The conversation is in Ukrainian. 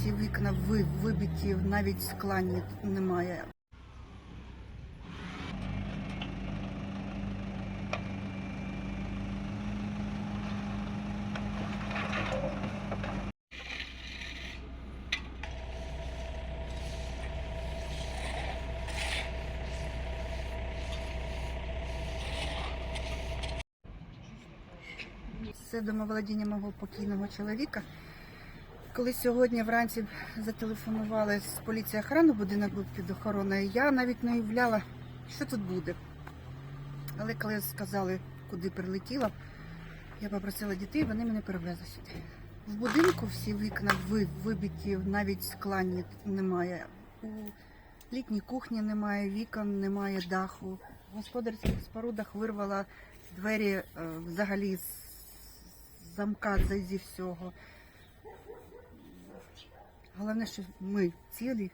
всі вікна ви- вибиті, навіть скла немає. Це домоволодіння мого покійного чоловіка. Коли сьогодні вранці зателефонували з поліції охорони, будинок був під охороною, я навіть не уявляла, що тут буде. Але коли сказали, куди прилетіла, я попросила дітей, вони мене перевезли сюди. В будинку всі вікна вибиті, навіть скла немає. У літній кухні немає вікон, немає даху. В господарських спорудах вирвала двері е, взагалі з замка зі всього. Головне, що ми цілі,